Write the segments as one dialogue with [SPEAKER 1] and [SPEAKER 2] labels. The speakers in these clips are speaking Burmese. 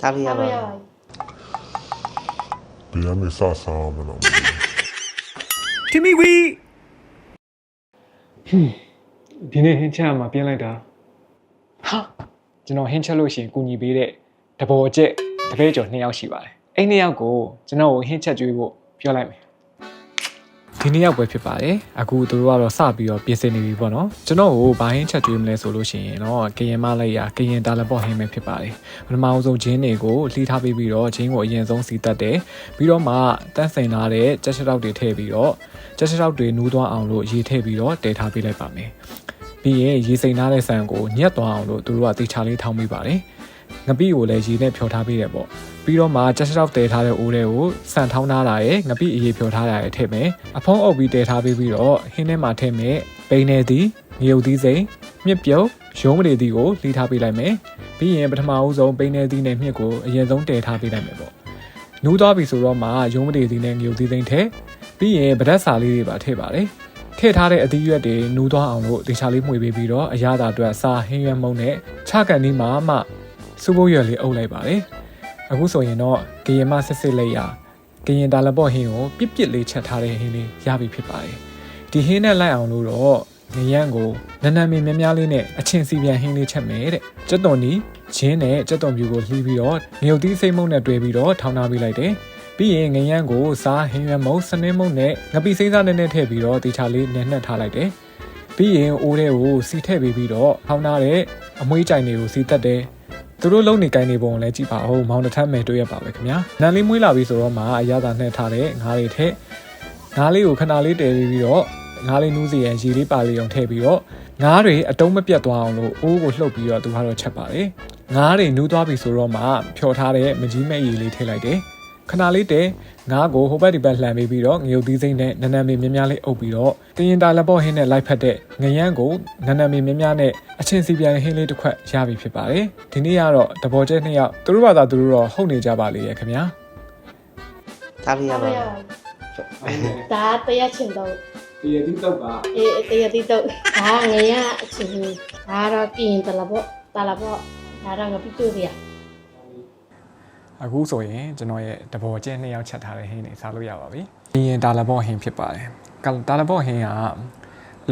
[SPEAKER 1] ထားလို့ရ
[SPEAKER 2] ထား
[SPEAKER 1] ပါ
[SPEAKER 2] လို့ရ
[SPEAKER 1] ဘူး
[SPEAKER 2] ပါပြီ
[SPEAKER 3] ဘယ်ကနေစစားမလို့
[SPEAKER 4] ထမီဝီ
[SPEAKER 5] ဒီနေ့ဟင်းချက်ရမှာပြင်းလိုက်တာဟာကျွန်တော်ဟင်းချက်လို့ရှိရင်ကူညီပေးတဲ့တဘောကျက်တပည့်ကျော်နှစ်ယောက်ရှိပါတယ်အဲ့နှစ်ယောက်ကိုကျွန်တော်ကိုဟင်းချက်ကျွေးဖို့ပြောလိုက်မယ် ဒီနှစ်ယောက်ပဲဖြစ်ပါတယ်အခုသူတို့ကတော့စပြီးတော့ပြင်ဆင်နေပြီပေါ့နော်ကျွန်တော်ကိုဘာဟင်းချက်ကျွေးမလဲဆိုလို့ရှိရင်တော့ကရင်မလိုက်ရကရင်တာလပေါ့ဟင်းပဲဖြစ်ပါတယ်ပထမအဆုံးဂျင်းတွေကိုလှီးထားပေးပြီးတော့ဂျင်းကိုအရင်ဆုံးစီတက်တယ်ပြီးတော့မှတန်းစင်လာတဲ့ကြက်ချက်တောက်တွေထည့်ပြီးတော့ကြက်ချက်တောက်တွေနူးသွားအောင်လို့ရေထည့်ပြီးတော့တည်ထားပေးလိုက်ပါမယ်ပြီးရင်ရေစိမ်ထားတဲ့ဆန်ကိုညက်သွားအောင်လို့သူတို့ကတေချာလေးထောင်းပေးပါတယ်။ ငပိကိုလည်းရေနဲ့ဖြောထားပေးတယ်ပေါ့။ပြီးတော့မှချက်ချက်တော့တဲထားတဲ့အိုးတွေကိုဆန်ထောင်းထားတာရယ်ငပိအရေဖြောထားတာရယ်ထည့်မယ်။အဖုံးအုပ်ပြီးတဲထားပေးပြီးတော့ဟင်းထဲမှာထည့်မယ်။ပိန်းနေသည်ငရုတ်သီးစိမ်မြစ်ပြုတ်ရုံးမတွေသီးကိုလှီးထားပေးလိုက်မယ်။ပြီးရင်ပထမအဦးဆုံးပိန်းနေသီးနဲ့မြစ်ကိုအရင်ဆုံးတဲထားပေးလိုက်မယ်ပေါ့။နူးသွားပြီဆိုတော့မှရုံးမတွေသီးနဲ့ငရုတ်သီးစိမ်ထည့်ပြီးရင်ဗဒတ်စာလေးတွေပါထည့်ပါတယ်။ထည့်ထားတဲ့အသီးရွက်တွေနူးသွားအောင်လို့တေချာလေးမှွေပေးပြီးတော့အရသာအတွက်စာဟင်းရွက်မုံနဲ့ခြကန်ဒီမှာမှ စူပုတ်ရွက်လေးအုပ်လိုက်ပါတယ်အခုဆိုရင်တော့ကရင်မဆက်စစ်လိုက်ရကရင်တာလပေါ့ဟင်းကိုပြစ်ပြစ်လေးချက်ထားတဲ့ဟင်းလေးရပြီဖြစ်ပါတယ်ဒီဟင်းနဲ့လိုက်အောင်လို့တော့ငရမ်းကိုနန်းနန်းမင်းများများလေးနဲ့အချင်းစီပြန်ဟင်းလေးချက်မယ်တဲ့ကြက်သွန်နီဂျင်းနဲ့ကြက်သွန်ပြူကိုလှီးပြီးတော့ငရုတ်သီးစိမ့်မုံနဲ့တွဲပြီးတော့ထောင်းထားပေးလိုက်တယ်ပြီးရင်ငရမ်းကိုစားဟင်းရွက်မုံစနင်းမုံနဲ့ငပိစိမ့်စားနဲ့နဲ့ထည့်ပြီးတော့တေချာလေးနဲ့နှက်ထားလိုက်တယ်ပြီးရင်အိုးထဲကိုစီထည့်ပေးပြီးတော့ထောင်းထားတဲ့အမွှေးကြိုင်တွေကိုစီတက်တယ် သူတို့လုံနေကိုင်းနေပုံကိုလည်းကြည့်ပါဦးမောင်တစ်ထပ်မယ်တွေ့ရပါပဲခင်ဗျာနန်းလေးမွေးလာပြီဆိုတော့မှအရသာနှက်ထားတဲ့ငါးတွေထည့်ငါးလေးကိုခဏလေးတည်ပြီးတော့ငါးလေးနူးစီရန်ရေလေးပါလေးအောင်ထည့်ပြီးတော့ငါးတွေအတုံးမပြတ်သွားအောင်လို့အိုးကိုလှုပ်ပြီးတော့သူကတော့ချက်ပါတယ်ငါးတွေနူးသွားပြီဆိုတော့မှဖြော်ထားတဲ့မကြီးမဲ့ရေလေးထည့်လိုက်တယ် ခဏလေးတည်းငါးကိုဟိုဘက်ဒီဘက်လှန်ပေးပြီးတော့ငရုတ်သီးစိမ့်နဲ့နန်းနန်းမေများများလေးအုပ်ပြီးတော့ကရင်တာလက်ပေါ့ဟင်းနဲ့လိုက်ဖက်တဲ့ငရမ်းကိုနန်းနန်းမေများများနဲ့အချင်းစီပြန်ဟင်းလေးတစ်ခွက်ရပြီဖြစ်ပါတယ်ဒီနေ့ကတော့တဘောကျဲနှစ်ယောက်သူတို့ဘာသာသူတို့တော့ဟုတ်နေကြပါလေရဲ့ခင်ဗျာ
[SPEAKER 1] ထားလို့ရ
[SPEAKER 2] ထား
[SPEAKER 1] ပါ
[SPEAKER 2] လို့ရ
[SPEAKER 1] ဘူး
[SPEAKER 2] ပါပြီဒါတရက်ချင်တော့
[SPEAKER 5] ဒီရတိတော့က
[SPEAKER 2] အေးတရက်တိတော့ဒါငရအချင်ကြီးဒါတော့ကရင်တလာပေါ့တလာပေါ့ဒါတော့ငပိတူရ
[SPEAKER 5] အခုဆိုရင်ကျွန်တော်ရဲ့တဘောကျဲနှစ်ယောက်ချက်ထားတဲ့ဟင်းတွေစားလို့ရပါပြီ။ပြီးရင်ဒါလဘော့ဟင်းဖြစ်ပါတယ်။ဒါလဘော့ဟင်းကအဲ့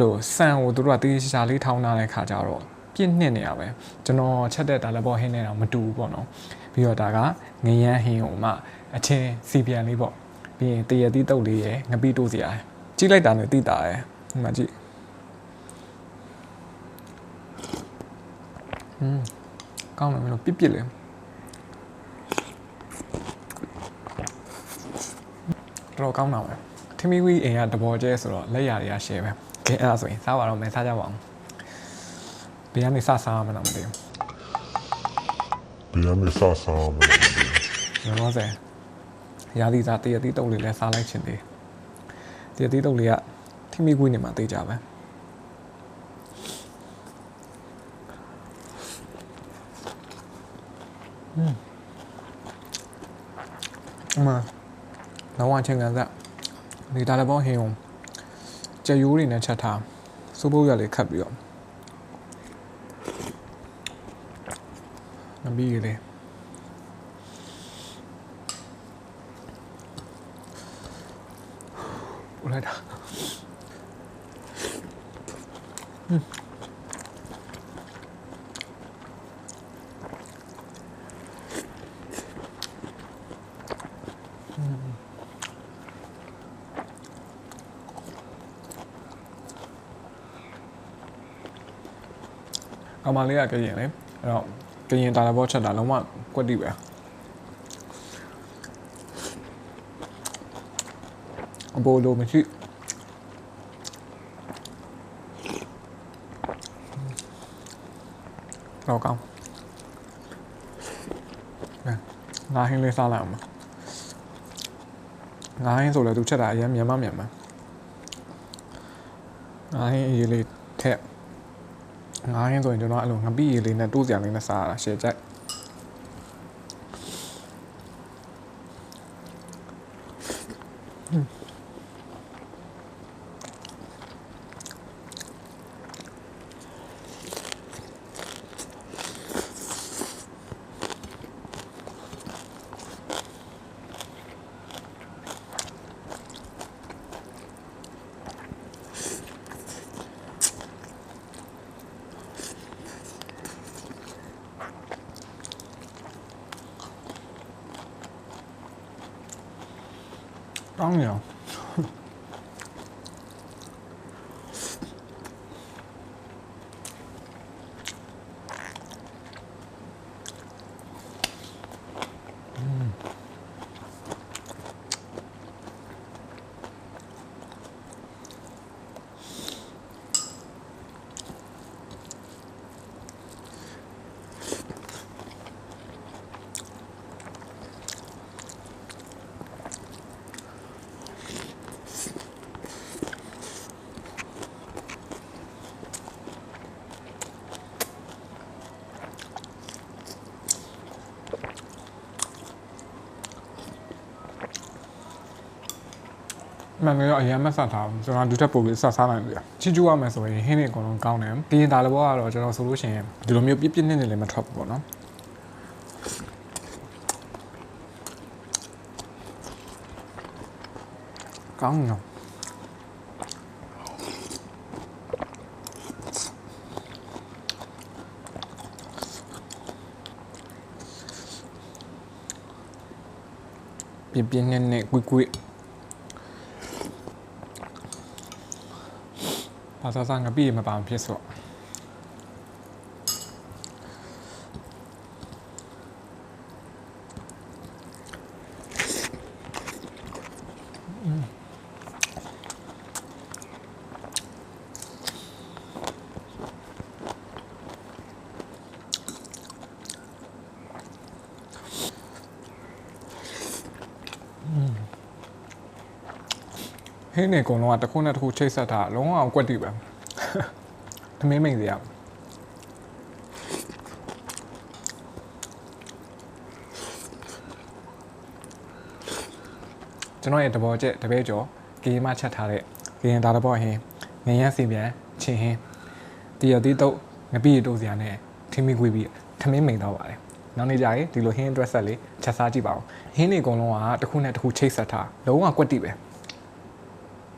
[SPEAKER 5] လိုဆန်ကိုတို့ကတေးချာလေးထောင်းထားတဲ့ခါကျတော့ပြည့်နှစ်နေရပဲ။ကျွန်တော်ချက်တဲ့ဒါလဘော့ဟင်းနဲ့တော့မတူဘူးပေါ့နော်။ပြီးတော့ဒါကငရမ်းဟင်းကိုမှအချင်းစီပြန်လေးပေါ့။ပြီးရင်တရတိတုတ်လေးရယ်ငပိတိုးစရာရယ်ကြည့်လိုက်တာနဲ့သိတာရယ်။ဒီမှာကြည့်။ဟွန်းကောင်းတယ်မလို့ပြစ်ပြစ်လေး တော်တော်ကောင်းတာပဲထမီဝီအိမ်ကတဘောကျဲဆိုတော့လက်ရတွေကရှယ်ပဲကဲအဲ့ဒါဆိုရင်စားပါတော့မယ်စားကြပါအောင်ဘယ်ကနေစစားမလဲမသိ
[SPEAKER 3] ဘယ်ကနေစစားမလို့
[SPEAKER 5] ဘူးလောလောဆယ်ရာသီစားတရတိတုပ်လေးလဲစားလိုက်ချင်သေးတရတိတုပ်လေးကထမီဝီနေမှာတေးကြပဲอืมအ မလောကချင်းကန်စားဒီတာလဘောဟင်းကိုကြက်ရိုးတွေနဲ့ချက်ထားစိုးပုတ်ရလေးခတ်ပြီးတော့နဘီလေးဦးလို က်တာအမလေးကကရင်လေအဲ့တော့ကရင်တာလဘောချက်တာလုံးဝကွက်တိပဲအဘောလိုမရှိတော့ကောင်းငါဟင်းလေးစားလိုက်အောင်ငါဟင်းဆိုလဲသူချက်တာအရင်မြန်မာမြန်မာငါဟင်းရေးလေးထက် ငားရင်းဆိုရင်ကျွန်တော်အဲ့လိုငပိရေလေးနဲ့တိုးစရာလေးနဲ့စားရတာရှယ်ကြိုက်ကောင်း နေအော မှန်တယ်တော့အရင်မဆက်ထားဘူးကျွန်တော်ဒုထက်ပို့ပြီးဆက်စားနိုင်တယ်ချီကျူရမယ်ဆိုရင်ဟင်းတွေအကုန်လုံးကောင်းတယ်ကရင်ဒါလည်းဘောကတော့ကျွန်တော်ဆိုလို့ရှိရင်ဒီလိုမျိုးပြစ်ပြစ်နစ်နစ်လည်းမထွက်ဘူးပေါ့နော်ကောင်းနော်ပြင်းပြင်းနဲ့နဲ့ကွိကွိ ဘာသာစငါပြည့်မပါမဖြစ်ဆို ဟင်းနေအကုန်လုံးကတစ်ခုနဲ့တစ်ခုချိတ်ဆက်တာလုံးဝအောင်ကွက်တိပဲသမင်းမိန်စရာကျွန်တော်ရဲ့တဘောချက်တပည့်ကျော်ကရင်မချက်ထားတဲ့ကရင်ဒါတဘောဟင်းငရမ်းစီပြန်ချင်းဟင်းတရတီတော့ငပိရတိုးစရာနဲ့ထင်းမီခွေးပြီးထမင်းမိန်တော့ပါတယ်နောက်နေ့ကျရင်ဒီလိုဟင်း dress set လေးချက်စားကြည့်ပါဦးဟင်းတွေအကုန်လုံးကတစ်ခုနဲ့တစ်ခုချိတ်ဆက်ထားလုံးဝကွက်တိပဲ